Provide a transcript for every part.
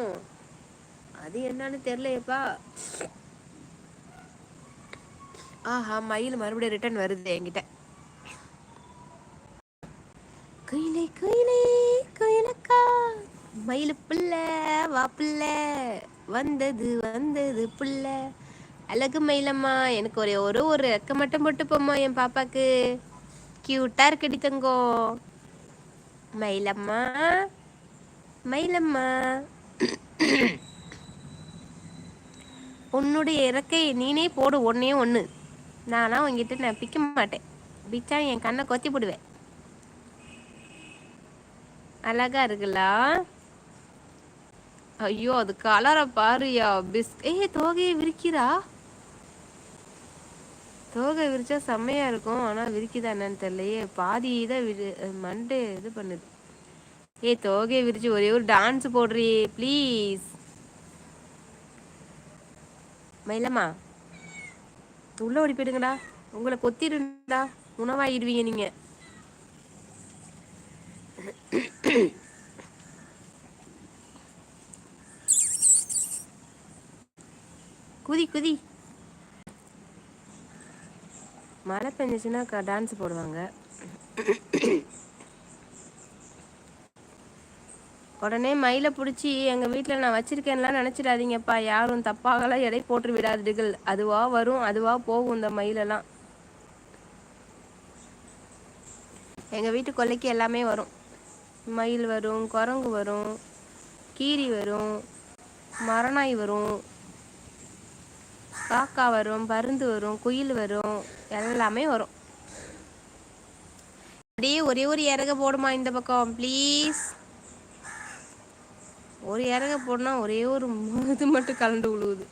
தெரியும். அது என்னன்னு தெரியலையேப்பா. ஆஹா மயில் மறுபடியும் ரிட்டர்ன் வருது என்கிட்ட. குயிலே குயிலே குயிலக்கா. மயிலு புள்ள வா புள்ள. வந்தது வந்தது புள்ள. அழகு மயிலம்மா எனக்கு ஒரே ஒரு ஒரு ரெக்க மட்டும் போட்டு போம்மா என் பாப்பாக்கு. கியூட்டா இருக்கடி தங்கோ மயிலம்மா மயிலம்மா. உன்னுடைய இறக்கை நீனே போடு ஒன்னே ஒன்று நானா உங்ககிட்ட நான் பிக்க மாட்டேன். பிச்சா என் கண்ணை கொத்தி போடுவேன். அழகா இருக்குல்ல. ஐயோ அது கலரை பாருயா பிஸ். ஏ தோகையை விரிக்கிறா? தோகை விரிச்சா செம்மையா இருக்கும் ஆனா விரிக்குதா என்னன்னு தெரியலையே. பாதி தான் மண்டே இது பண்ணுது. ஏ தோகையை விரிச்சு ஒரே ஒரு டான்ஸ் போடுறி ப்ளீஸ் மயிலம்மா உள்ள ஓடி போயிடுங்கடா. உங்களை கொத்திருந்தா உணவாயிடுவீங்க நீங்க. குதி குதி. மழை பெஞ்சிச்சுன்னா டான்ஸ் போடுவாங்க. உடனே மயிலை பிடிச்சி எங்கள் வீட்டில் நான் வச்சிருக்கேன்லாம் நினச்சிடாதீங்கப்பா. யாரும் தப்பாகலாம் எடை போட்டு விடாதீர்கள். அதுவா வரும் அதுவா போகும் இந்த மயிலெல்லாம். எங்கள் வீட்டு கொல்லைக்கு எல்லாமே வரும். மயில் வரும் குரங்கு வரும் கீரி வரும் மரநாய் வரும் காக்கா வரும் பருந்து வரும் குயில் வரும் எல்லாமே வரும். அப்படியே ஒரே ஒரு இறக போடுமா இந்த பக்கம்? ப்ளீஸ் ஒரு இறக போடனா ஒரே ஒரு இது மட்டும் கலந்து விழுவுது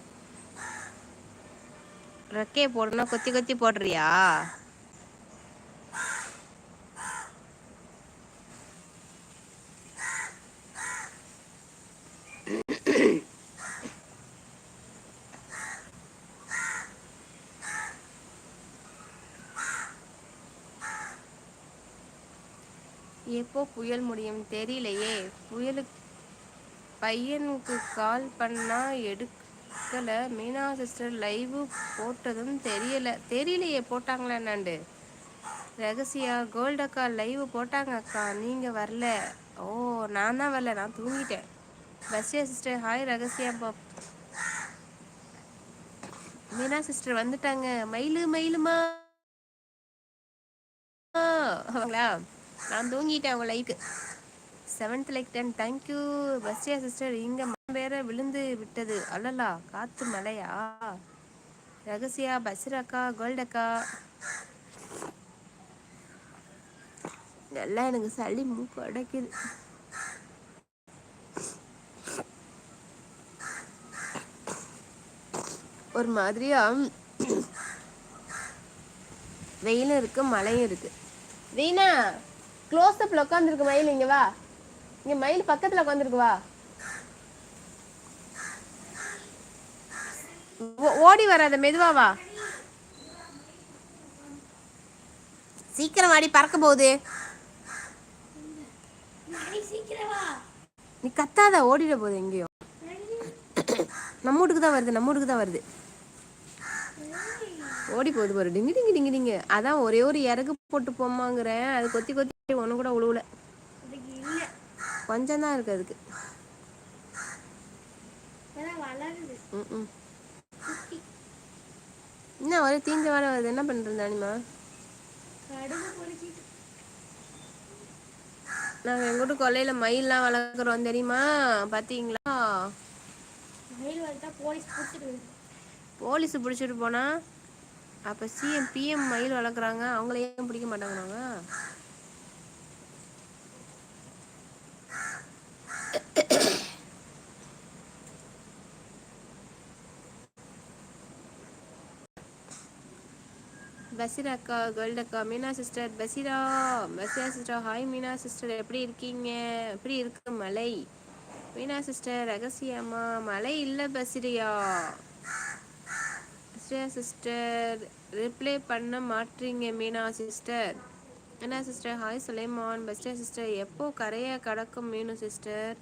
ரெக்கையை போடணும் கொத்தி கொத்தி போடுறியா? எப்போ புயல் முடியும் தெரியலையே. புயலுக்கு பையனுக்கு கால் பண்ணா எடுக்கல. மீனா சிஸ்டர் லைவ் போட்டதும் தெரியல. தெரியலையே போட்டாங்களா என்னாண்டு? ரகசியா கோல்ட் அக்கா லைவ் போட்டாங்க அக்கா. நீங்கள் வரல. ஓ நான் தான் வரல. நான் தூங்கிட்டேன். பஸ்டியா சிஸ்டர் ஹாய் ரகசியா பாப் மீனா சிஸ்டர் வந்துட்டாங்க. மயிலு மயிலுமா? அவங்களா? நான் தூங்கிட்டேன் அவங்க like seventh like ten thank you பஸ்டியா sister இங்கே மரம் வேற விழுந்து விட்டது. அல்லலா காத்து மலையா ரகசியா பஸ்ரக்கா கோல்டக்கா? நல்லா எனக்கு சளி மூக்கு அடைக்குது. ஒரு மாதிரியா வெயிலும் இருக்கு மழையும் இருக்கு. வீணா க்ளோஸ் அப்ல உட்காந்துருக்கு மயில் இங்க வா. இங்க மயில் பக்கத்துல உட்காந்துருக்கு வா. ஓடி வராத மெதுவா வா. சீக்கிரம் வாடி பறக்க போகுது நீ கத்தாத ஓடிட போகுது எங்கேயோ. நம்ம வீட்டுக்கு தான் வருது நம்ம வீட்டுக்கு தான் வருது. ஓடி போகுது பாரு டிங்கு டிங்கு டிங்கு டிங்கு. அதான் ஒரே ஒரு இறகு போட்டு போமாங்கிறேன். அது கொத்தி கொத்தி ஒன்று கூட உழுவுல. கொஞ்சம் தான் இருக்கு அதுக்கு. ம். என்ன ஒரே தீஞ்ச வேலை வருது. என்ன பண்றது அனிமா? நாங்க எங்க வீட்டு கொல்லையில மயில்லாம் வளர்க்குறோம் தெரியுமா? பாத்தீங்களா? போலீஸ் பிடிச்சிட்டு போனா அப்ப சிஎம் பிஎம் மயில் வளர்க்குறாங்க. அவங்கள ஏன் பிடிக்க மாட்டாங்கிறாங்க? பசிரா அக்கா கோல்ட் அக்கா Meena sister Basira Basira sister hi Meena sister எப்படி இருக்கீங்க? எப்படி இருக்கு மலை? மீனா சிஸ்டர் ரகசியமா? மலை இல்லை பசிரியா? பசிரியா சிஸ்டர் ரிப்ளை பண்ண மாட்டீங்க Meena sister Meena sister hi Sulaiman. Basiriya sister எப்போ கரையை கடக்கும் மீனு சிஸ்டர்